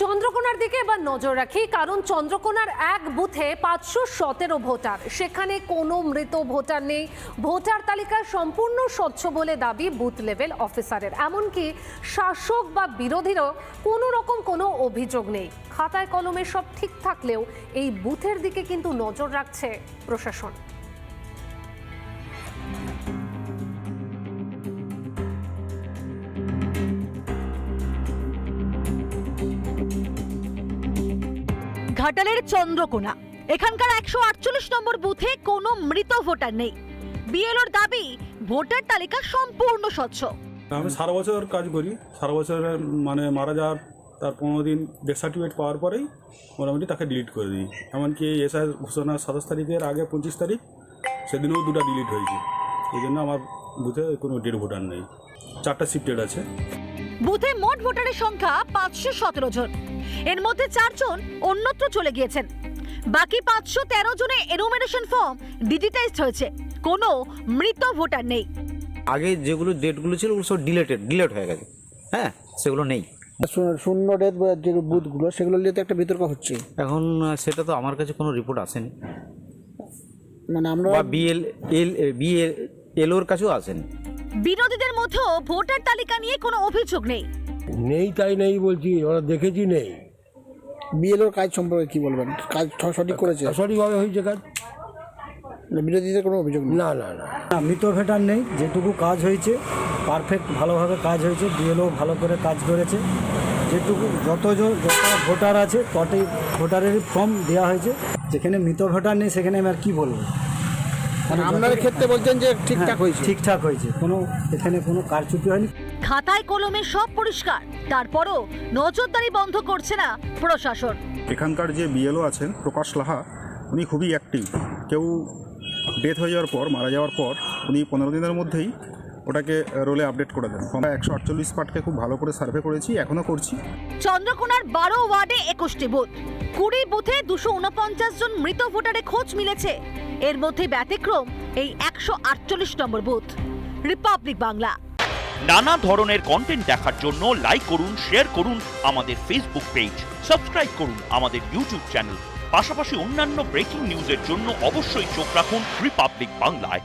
চন্দ্রকোনার দিকে এবার নজর রাখি, কারণ চন্দ্রকোনার এক বুথে পাঁচশো সতেরো ভোটার। সেখানে কোনো মৃত ভোটার নেই। ভোটার তালিকা সম্পূর্ণ স্বচ্ছ বলে দাবি বুথ লেভেল অফিসারের। এমনকি শাসক বা বিরোধীরও কোনো রকম কোনো অভিযোগ নেই। খাতায় কলমে সব ঠিক থাকলেও এই বুথের দিকে কিন্তু নজর রাখছে প্রশাসন। ঘাটালের চন্দ্রকোনা। এখানকার একশো আটচল্লিশ নম্বর বুথে কোনো মৃত ভোটার নেই। বিএলওর দাবি ভোটার তালিকা সম্পূর্ণ স্বচ্ছ। আমি সারা বছর কাজ করি। সারা বছর মানে মারা যাওয়ার তার পনেরো দিন ডেথ সার্টিফিকেট পাওয়ার পরেই মোটামুটি তাকে ডিলিট করে দিই। এমনকি এসআই ঘোষণা সাতাশ তারিখের আগে পঁচিশ তারিখ সেদিনেও দুটো ডিলিট হয়েছে। এই জন্য আমার বুথে কোনো ডেড ভোটার নেই। চারটা শিফটেড আছে। বুথে মোট ভোটারের সংখ্যা পাঁচশো সতেরো জন। এর মধ্যে চারজন অন্যত্র চলে গিয়েছেন। বাকি পাঁচশো তেরো জনের এনুমেরেশন ফর্ম ডিজিটাইজড হয়েছে। কোনো মৃত ভোটার নেই। আগে যেগুলো ডেটগুলো ছিল ওগুলো সব ডিলেটেড ডিলেট হয়ে গেছে। হ্যাঁ সেগুলো নেই। শূন্য- শূন্য ডেট যে বুথগুলো সেগুলো নিয়ে তো একটা বিতর্ক হচ্ছে। এখন সেটা তো আমার কাছে কোনো রিপোর্ট আসেনি। মানে আমরা বা বিএল এল বিএল এলোর কাছেও আসেনি। বিরোধীদের মধ্যেও ভোটার তালিকা নিয়ে কোনো অভিযোগ নেই। নেই তাই নেই বলছি ওরা দেখেছি নেই। বিএলওর কাজ সম্পর্কে কি বলবেন? কাজ সঠিক করেছে? সঠিকভাবে হয়েছে কাজ। বিরোধীদের কোনো অভিযোগ না না না। মৃত ভেটার নেই। যেটুকু কাজ হয়েছে পারফেক্ট ভালোভাবে কাজ হয়েছে। বিএলও ভালো করে কাজ করেছে। যেটুকু যতজন যত ভোটার আছে ততই ভোটারেরই ফর্ম দেওয়া হয়েছে। যেখানে মৃত ভোটার নেই সেখানে আমি আর কী বলব? মানে আপনার ক্ষেত্রে বলছেন যে ঠিকঠাক হ্যাঁ, হয়েছে। ঠিকঠাক হয়েছে। কোনো এখানে কোনো কারচুপি হয়নি। খাতায় কলমে সব পরিষ্কার। তারপরও নজরদারি বন্ধ করছে না প্রশাসন। এখানকার যে বিএলও আছেন প্রকাশ লাহা উনি খুবই অ্যাক্টিভ কেউ ডেথ হয়ে যাওয়ার পর মারা যাওয়ার পর উনি পনেরো দিনের মধ্যেই ওটাকে রোলে আপডেট করে দেন। আমরা একশো আটচল্লিশ পার্টকে খুব ভালো করে সার্ভে করেছি এখনও করছি। চন্দ্রকোনার বারো ওয়ার্ডে একুশটি বুথ। কুড়ি বুথে দুশো উনপঞ্চাশ জন মৃত ভোটারের খোঁজ মিলেছে। এর মধ্যে ব্যতিক্রম এই একশো আটচল্লিশ নম্বর বুথ রিপাবলিক বাংলা নানা ধরনের কন্টেন্ট দেখার জন্য লাইক করুন শেয়ার করুন আমাদের ফেসবুক পেজ সাবস্ক্রাইব করুন আমাদের ইউটিউব চ্যানেল পাশাপাশি অন্যান্য ব্রেকিং নিউজের জন্য অবশ্যই চোখ রাখুন রিপাবলিক বাংলায়